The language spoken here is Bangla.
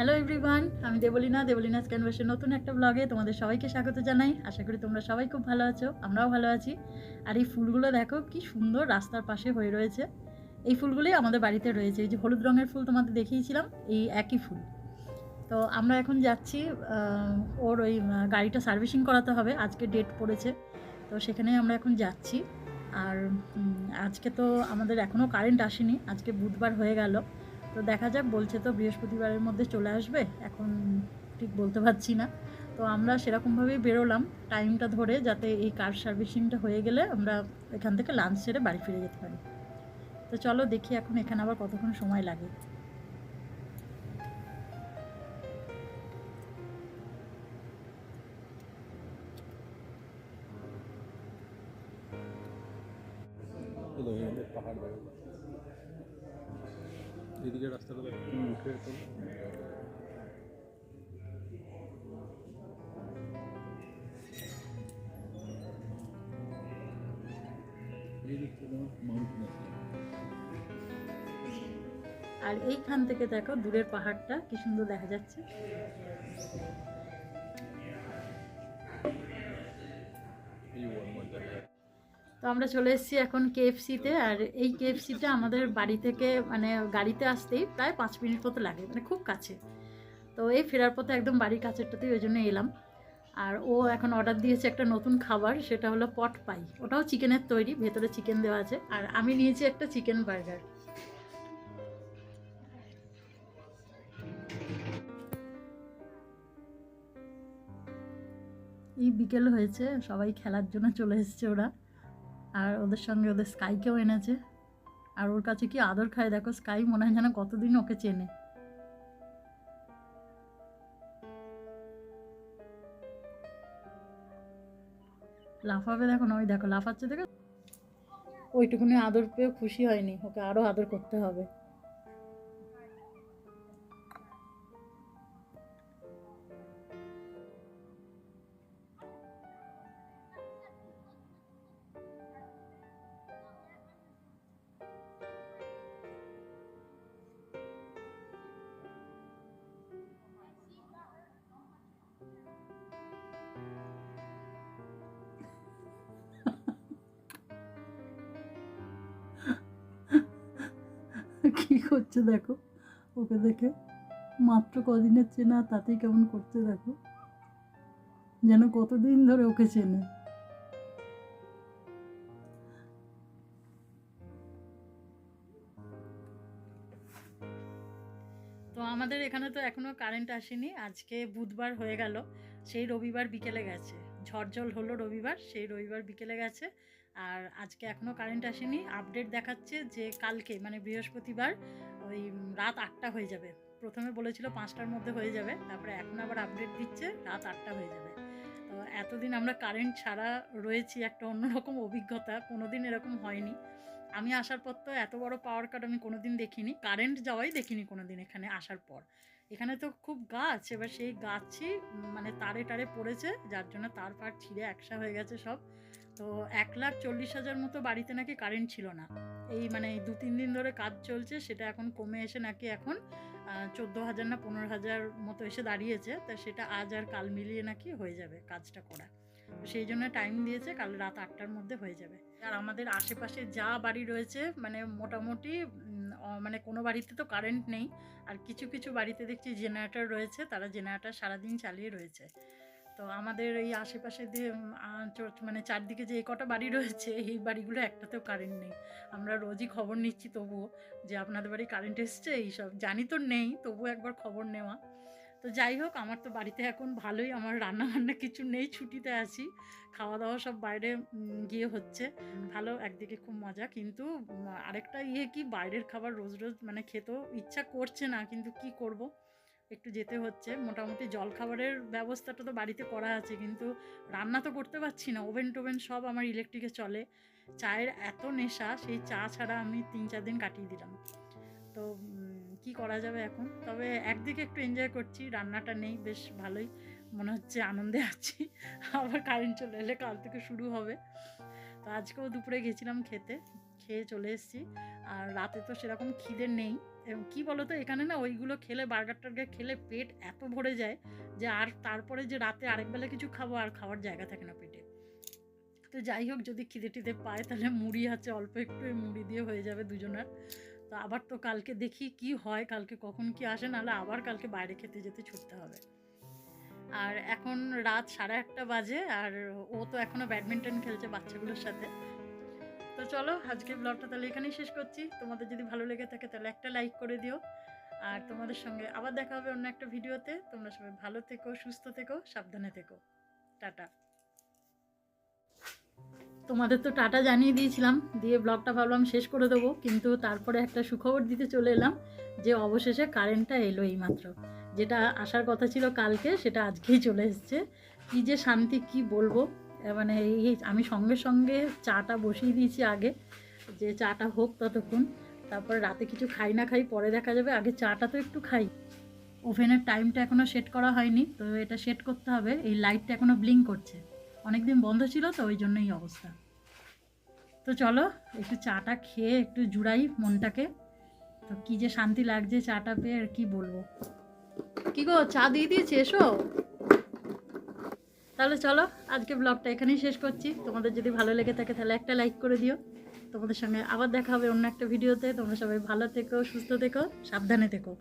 হ্যালো এভরিওয়ান আমি দেবলিনা। দেবলিনা ক্যানভাসের নতুন একটা ব্লগে তোমাদের সবাইকে স্বাগত জানাই। আশা করি তোমরা সবাই খুব ভালো আছো, আমরাও ভালো আছি। আর এই ফুলগুলো দেখো, কি সুন্দর রাস্তার পাশে হয়ে রয়েছে। এই ফুলগুলোই আমাদের বাড়িতে রয়েছে। এই যে হলুদ রঙের ফুল তোমাদের দেখিয়েছিলাম, এই একই ফুল। তো আমরা এখন যাচ্ছি ওর ওই গাড়িটা সার্ভিসিং করাতে হবে। আজকে ডেট পড়েছে। তো সেখানেই আমরা এখন যাচ্ছি। আর আজকে তো আমাদের এখনও কারেন্ট আসেনি। আজকে বুধবার হয়ে গেল। তো দেখা যাক, বলছে তো বৃহস্পতিবারের মধ্যে চলে আসবে, এখন ঠিক বলতে পারছি না। তো আমরা সেরকমভাবেই বেরোলাম টাইমটা ধরে যাতে এই কার সার্ভিসিংটা হয়ে গেলে আমরা এখান থেকে লাঞ্চ সেরে বাড়ি ফিরে যেতে পারি। তো চলো দেখি এখন এখানে আবার কতক্ষণ সময় লাগে। পাহাড় এদিকে রাস্তাটা আর এইখান থেকে দেখো দূরের পাহাড়টা কি সুন্দর দেখা যাচ্ছে। তো আমরা চলে এসেছি এখন কেএফসিতে আর এই কেএফসিটা আমাদের বাড়ি থেকে মানে গাড়িতে আসতেই প্রায় পাঁচ মিনিট মতো লাগে মানে খুব কাছে। তো এই ফেরার পথে একদম বাড়ির কাছেরটাতেই ওই জন্য এলাম। আর ও এখন অর্ডার দিয়েছে একটা নতুন খাবার, সেটা হলো পট পাই ওটাও চিকেনের তৈরি, ভেতরে চিকেন দেওয়া আছে। আর আমি নিয়েছি একটা চিকেন বার্গার। এই বিকেল হয়েছে, সবাই খেলার জন্য চলে এসেছে ওরা। আর ওদের সঙ্গে ওদের স্কাইকেও এনেছে। আর ওর কাছে কি আদর খায়? দেখো, স্কাই মনে হয় যেন কতদিন ওকে চেনে। লাফাবে দেখো ওই দেখো, লাফাচ্ছে দেখো। ওইটুকুনি আদর পেয়ে খুশি হয়নি, ওকে আরও আদর করতে হবে। করছে দেখো। ওকে দেখে মাত্র কদিনের চেনা, তাতেই কেমন করছে দেখো। যেন কতদিন ধরে ওকে চেনে। তো আমাদের এখানে তো এখনও কারেন্ট আসেনি। আজকে বুধবার হয়ে গেল। সেই রবিবার বিকেলে গেছে। ঝড়জল হলো রবিবার, সেই রবিবার বিকেলে গেছে। আর আজকে এখনও কারেন্ট আসেনি। আপডেট দেখাচ্ছে যে কালকে মানে বৃহস্পতিবার, ওই রাত আটটা হয়ে যাবে। প্রথমে বলেছিল পাঁচটার মধ্যে হয়ে যাবে, তারপরে এখন আবার আপডেট দিচ্ছে, রাত আটটা হয়ে যাবে। তো এতদিন আমরা কারেন্ট ছাড়া রয়েছি একটা অন্যরকম অভিজ্ঞতা, কোনোদিন এরকম হয়নি। আমি আসার পর তো এত বড় পাওয়ার কাট আমি কোনোদিন দেখিনি। কারেন্ট যাওয়াই দেখিনি কোনোদিন এখানে আসার পর। এখানে তো খুব গাছ, এবার সেই গাছই মানে তারে টারে পড়েছে, যার জন্য তার পার ছিঁড়ে একসা হয়ে গেছে সব। তো এক লাখ চল্লিশ হাজার মতো বাড়িতে নাকি কারেন্ট ছিল না। এই মানে দু তিন দিন ধরে কাজ চলছে, সেটা এখন কমে এসে নাকি এখন চোদ্দ হাজার না পনেরো হাজার মতো এসে দাঁড়িয়েছে। তা সেটা আজ আর কাল মিলিয়ে নাকি হয়ে যাবে কাজটা করা। সেই জন্য টাইম দিয়েছে, কাল রাত আটটার মধ্যে হয়ে যাবে। আর আমাদের আশেপাশে যা বাড়ি রয়েছে মানে মোটামুটি মানে কোনো বাড়িতে তো কারেন্ট নেই। আর কিছু কিছু বাড়িতে দেখছি জেনারেটর রয়েছে, তারা জেনারেটর সারাদিন চালিয়ে রয়েছে। তো আমাদের এই আশেপাশে দিয়ে মানে চারদিকে যে কটা বাড়ি রয়েছে, এই বাড়িগুলো একটাতেও কারেন্ট নেই। আমরা রোজই খবর নিচ্ছি তবুও যে, আপনাদের বাড়ি কারেন্ট এসছে, এইসব জানি তো নেই, তবুও একবার খবর নেওয়া। তো যাই হোক, আমার তো বাড়িতে এখন ভালোই, আমার রান্না বান্না কিছু নেই, ছুটিতে আছি। খাওয়া দাওয়া সব বাইরে গিয়ে হচ্ছে। ভালো, একদিকে খুব মজা, কিন্তু আরেকটা ইয়ে কি, বাইরের খাবার রোজ রোজ মানে খেতেও ইচ্ছা করছে না, কিন্তু কি করব? একটু যেতে হচ্ছে। মোটামুটি জলখাবারের ব্যবস্থাটা তো বাড়িতে করা আছে, কিন্তু রান্না তো করতে পারছি না। ওভেন টোভেন সব আমার ইলেকট্রিকে চলে। চায়ের এত নেশা, সেই চা ছাড়া আমি তিন চার দিন কাটিয়ে দিলাম। তো কি করা যাবে এখন? তবে একদিকে একটু এনজয় করছি, রান্নাটা নেই, বেশ ভালোই। মনে হচ্ছে আনন্দে আছি। আবার কারেন্ট চলে এলে কাল থেকে শুরু হবে। তো আজকেও দুপুরে গেছিলাম খেতে, খেয়ে চলে এসেছি। আর রাতে তো সেরকম খিদে নেই। এবং কী বলো তো এখানে না ওইগুলো খেলে, বার্গার টার্গার খেলে পেট এত ভরে যায় যে আর তারপরে যে রাতে আরেক বেলা কিছু খাব, আর খাওয়ার জায়গা থাকে না পেটে। তো যাই হোক, যদি খিদে টিদে পায়, তাহলে মুড়ি আছে, অল্প একটু মুড়ি দিয়ে হয়ে যাবে দুজনের। তো আবার তো কালকে দেখি কি হয়, কালকে কখন কি আসে, নাহলে আবার কালকে বাইরে খেতে যেতে ছুটতে হবে। আর এখন রাত সাড়ে আটটা বাজে, আর ও তো এখনও ব্যাডমিন্টন খেলছে বাচ্চাগুলোর সাথে। তো চলো আজকে ব্লগটা তাহলে এখানেই শেষ করছি। তোমাদের যদি ভালো লেগে থাকে তাহলে একটা লাইক করে দিও। আর তোমাদের সঙ্গে আবার দেখা হবে অন্য একটা ভিডিওতে। তোমরা সবাই ভালো থেকো, সুস্থ থেকো, সাবধানে থেকো। টাটা। তোমাদের তো টাটা জানিয়ে দিয়েছিলাম, দিয়ে ব্লগটা ভাবলাম শেষ করে দেবো, কিন্তু তারপরে একটা সুখবর দিতে চলে এলাম যে অবশেষে কারেন্টটা এলো এইমাত্র। যেটা আসার কথা ছিল কালকে, সেটা আজকেই চলে এসছে। কী যে শান্তি, কি বলব? মানে এই আমি সঙ্গে সঙ্গে চাটা বসিয়ে দিয়েছি আগে, যে চাটা হোক ততক্ষণ। তারপরে রাতে কিছু খাই না খাই, পরে দেখা যাবে। আগে চাটা তো একটু খাই। ওভেনের টাইমটা এখনও সেট করা হয়নি, তো এটা সেট করতে হবে। এই লাইটটা এখনও ব্লিঙ্ক করছে। অনেকদিন বন্ধ ছিল, তো ওই জন্যই অবস্থা। তো চলো, একটু চাটা খেয়ে একটু জুড়াই মনটাকে। তো কী যে শান্তি লাগছে চাটা পেয়ে আর কী বলব? কি গো, চা দিয়ে দিয়েছি, এসো। তাহলে চলো আজকে ব্লগটা এখানেই শেষ করছি। তোমাদের যদি ভালো লেগে থাকে, তাহলে একটা লাইক করে দিও। তোমাদের সঙ্গে আবার দেখা হবে অন্য একটা ভিডিওতে তোমরা সবাই ভালো থেকো, সুস্থ থেকো, সাবধানে থেকো।